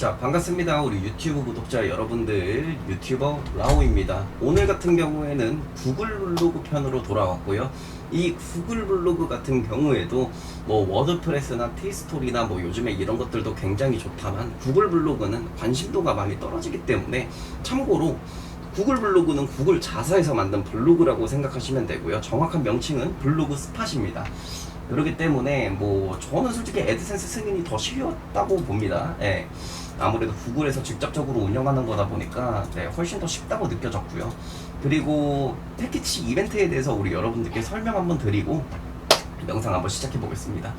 자 반갑습니다. 우리 유튜브 구독자 여러분들 유튜버 라오입니다. 오늘 같은 경우에는 구글 블로그 편으로 돌아왔고요. 이 구글 블로그 같은 경우에도 뭐 워드프레스나 티스토리나 뭐 요즘에 이런 것들도 굉장히 좋다만 구글 블로그는 관심도가 많이 떨어지기 때문에 참고로 구글 블로그는 구글 자사에서 만든 블로그라고 생각하시면 되고요. 정확한 명칭은 블로그 스팟입니다. 그렇기 때문에 뭐 저는 솔직히 애드센스 승인이 더 쉬웠다고 봅니다. 예. 아무래도 구글에서 직접적으로 운영하는 거다 보니까 네, 훨씬 더 쉽다고 느껴졌고요. 그리고 패키지 이벤트에 대해서 우리 여러분들께 설명 한번 드리고 영상 한번 시작해 보겠습니다.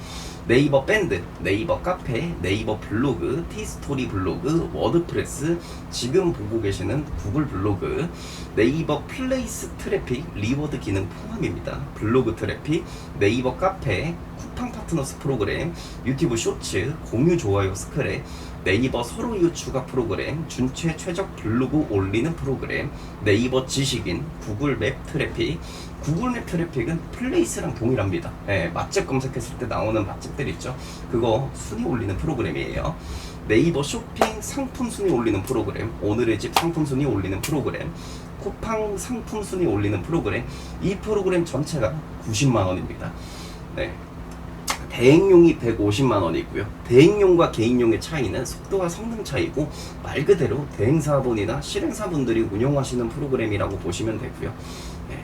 네이버 밴드, 네이버 카페, 네이버 블로그, 티스토리 블로그, 워드프레스, 지금 보고 계시는 구글 블로그, 네이버 플레이스 트래픽, 리워드 기능 포함입니다. 블로그 트래픽, 네이버 카페, 쿠팡 파트너스 프로그램, 유튜브 쇼츠, 공유 좋아요 스크랩, 네이버 서로 이웃 추가 프로그램, 준최 최적 블로그 올리는 프로그램, 네이버 지식인, 구글 맵 트래픽, 구글 맵 트래픽은 플레이스랑 동일합니다. 예, 맛집 검색했을 때 나오는 맛집들 있죠. 그거 순위 올리는 프로그램이에요. 네이버 쇼핑 상품 순위 올리는 프로그램, 오늘의 집 상품 순위 올리는 프로그램, 쿠팡 상품 순위 올리는 프로그램, 이 프로그램 전체가 90만 원입니다. 네. 대행용이 150만 원이고요. 대행용과 개인용의 차이는 속도와 성능 차이고 말 그대로 대행사분이나 실행사분들이 운영하시는 프로그램이라고 보시면 되고요. 네.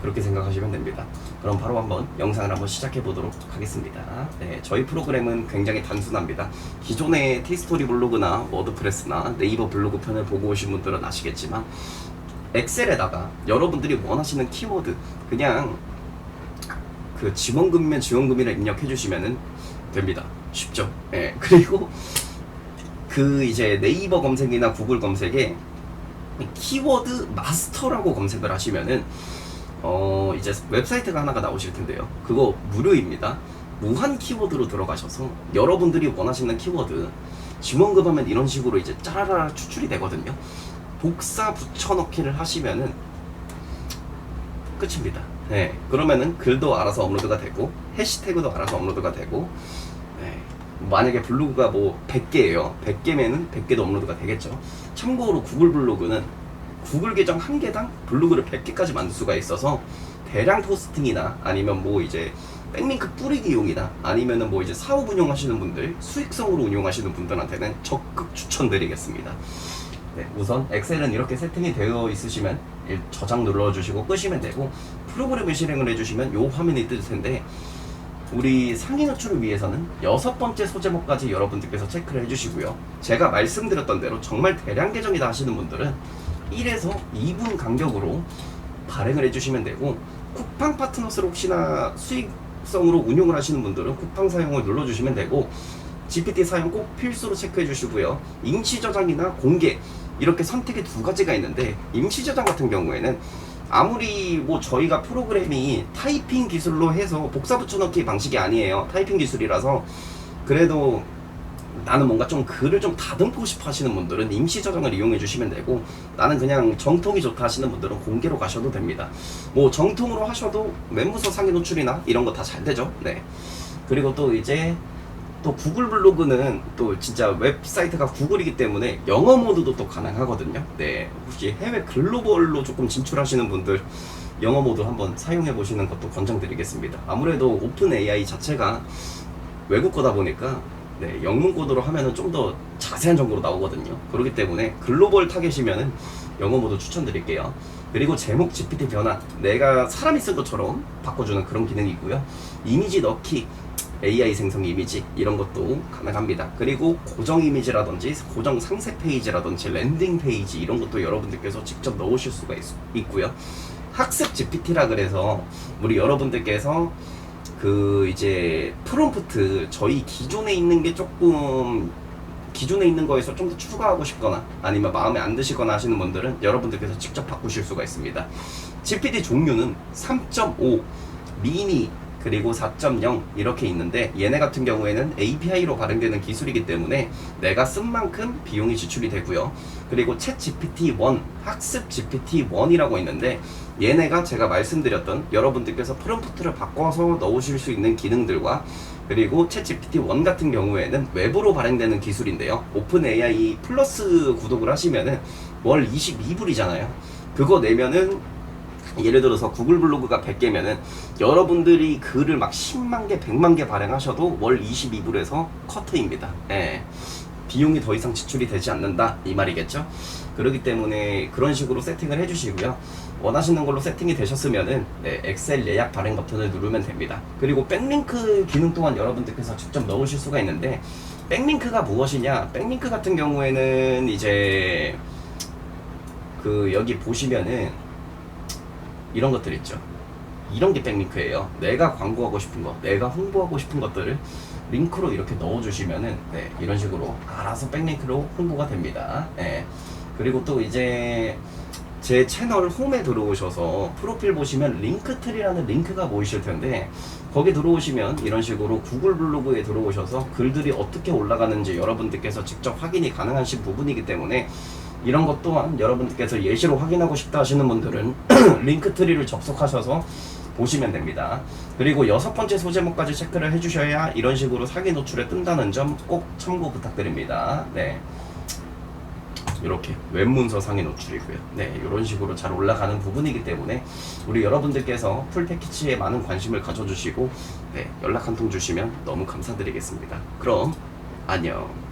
그렇게 생각하시면 됩니다. 그럼 바로 한번 영상을 한번 시작해 보도록 하겠습니다. 네, 저희 프로그램은 굉장히 단순합니다. 기존의 티스토리 블로그나 워드프레스나 네이버 블로그 편을 보고 오신 분들은 아시겠지만 엑셀에다가 여러분들이 원하시는 키워드 그냥 그 지원금이면 지원금이라 입력해 주시면은 됩니다. 쉽죠? 예. 그리고 그 이제 네이버 검색이나 구글 검색에 키워드 마스터라고 검색을 하시면은 어 이제 웹사이트가 하나가 나오실 텐데요. 그거 무료입니다. 무한 키워드로 들어가셔서 여러분들이 원하시는 키워드 지원금 하면 이런 식으로 이제 짜라라 추출이 되거든요. 복사 붙여넣기를 하시면은 끝입니다. 네, 그러면은 글도 알아서 업로드가 되고 해시태그도 알아서 업로드가 되고 네, 만약에 블로그가 뭐 100개예요. 100개면은 100개도 업로드가 되겠죠. 참고로 구글 블로그는 구글 계정 한 개당 블로그를 100개까지 만들 수가 있어서 대량 포스팅이나 아니면 뭐 이제 백링크 뿌리기용이나 아니면은 뭐 이제 사업 운영하시는 분들 수익성으로 운영하시는 분들한테는 적극 추천드리겠습니다. 네, 우선 엑셀은 이렇게 세팅이 되어 있으시면 일- 저장 눌러주시고 끄시면 되고 프로그램을 실행을 해주시면 요 화면이 뜰 텐데 우리 상위 노출을 위해서는 여섯 번째 소제목까지 여러분들께서 체크를 해주시고요. 제가 말씀드렸던 대로 정말 대량 계정이다 하시는 분들은 1에서 2분 간격으로 발행을 해주시면 되고 쿠팡 파트너스를 혹시나 수익성으로 운용을 하시는 분들은 쿠팡 사용을 눌러주시면 되고 GPT 사용 꼭 필수로 체크해 주시고요. 임시 저장이나 공개 이렇게 선택이 두 가지가 있는데 임시 저장 같은 경우에는 아무리 뭐 저희가 프로그램이 타이핑 기술로 해서 복사 붙여넣기 방식이 아니에요. 타이핑 기술이라서 그래도 나는 뭔가 좀 글을 좀 다듬고 싶어 하시는 분들은 임시 저장을 이용해 주시면 되고 나는 그냥 정통이 좋다 하시는 분들은 공개로 가셔도 됩니다. 뭐 정통으로 하셔도 멘무서 상위 노출이나 이런 거 다 잘 되죠. 네. 그리고 또 이제 또 구글 블로그는 또 진짜 웹사이트가 구글이기 때문에 영어 모드도 또 가능하거든요. 네. 혹시 해외 글로벌로 조금 진출하시는 분들 영어 모드 한번 사용해 보시는 것도 권장드리겠습니다. 아무래도 오픈 AI 자체가 외국 거다 보니까 네, 영문 코드로 하면은 좀 더 자세한 정보로 나오거든요. 그렇기 때문에 글로벌 타겟이면은 영어 모드 추천드릴게요. 그리고 제목 GPT 변환, 내가 사람이 쓴 것처럼 바꿔주는 그런 기능이 있고요. 이미지 넣기, AI 생성 이미지 이런 것도 가능합니다. 그리고 고정 이미지라든지 고정 상세 페이지라든지 랜딩 페이지 이런 것도 여러분들께서 직접 넣으실 수가 있, 있고요. 학습 GPT라 그래서 우리 여러분들께서 그 이제 프롬프트 저희 기존에 있는 게 조금 기존에 있는 거에서 좀 더 추가하고 싶거나 아니면 마음에 안 드시거나 하시는 분들은 여러분들께서 직접 바꾸실 수가 있습니다. GPT 종류는 3.5, 미니, 그리고 4.0 이렇게 있는데 얘네 같은 경우에는 API로 발행되는 기술이기 때문에 내가 쓴 만큼 비용이 지출이 되고요. 그리고 챗 GPT-1, 학습 GPT-1이라고 있는데 얘네가 제가 말씀드렸던 여러분들께서 프롬프트를 바꿔서 넣으실 수 있는 기능들과 그리고 챗GPT 1 같은 경우에는 외부로 발행되는 기술인데요. 오픈 AI 플러스 구독을 하시면은 월 22불이잖아요. 그거 내면은 예를 들어서 구글 블로그가 100개면은 여러분들이 글을 막 10만 개, 100만 개 발행하셔도 월 22불에서 커트입니다. 예. 비용이 더 이상 지출이 되지 않는다 이 말이겠죠. 그렇기 때문에 그런 식으로 세팅을 해주시고요. 원하시는 걸로 세팅이 되셨으면은 네, 엑셀 예약 발행 버튼을 누르면 됩니다. 그리고 백링크 기능 또한 여러분들께서 직접 넣으실 수가 있는데 백링크가 무엇이냐? 백링크 같은 경우에는 이제 그 여기 보시면은 이런 것들 있죠. 이런 게 백링크예요. 내가 광고하고 싶은 거, 내가 홍보하고 싶은 것들을 링크로 이렇게 넣어주시면은 네, 이런 식으로 알아서 백링크로 홍보가 됩니다. 네. 그리고 또 이제 제 채널 홈에 들어오셔서 프로필 보시면 링크트리라는 링크가 보이실 텐데 거기 들어오시면 이런 식으로 구글 블로그에 들어오셔서 글들이 어떻게 올라가는지 여러분들께서 직접 확인이 가능하신 부분이기 때문에 이런 것 또한 여러분들께서 예시로 확인하고 싶다 하시는 분들은 링크 트리를 접속하셔서 보시면 됩니다. 그리고 여섯 번째 소제목까지 체크를 해주셔야 이런 식으로 사기 노출에 뜬다는 점 꼭 참고 부탁드립니다. 네. 이렇게 웹문서 상위 노출이고요. 네, 이런 식으로 잘 올라가는 부분이기 때문에 우리 여러분들께서 풀 패키지에 많은 관심을 가져주시고 네, 연락 한 통 주시면 너무 감사드리겠습니다. 그럼 안녕.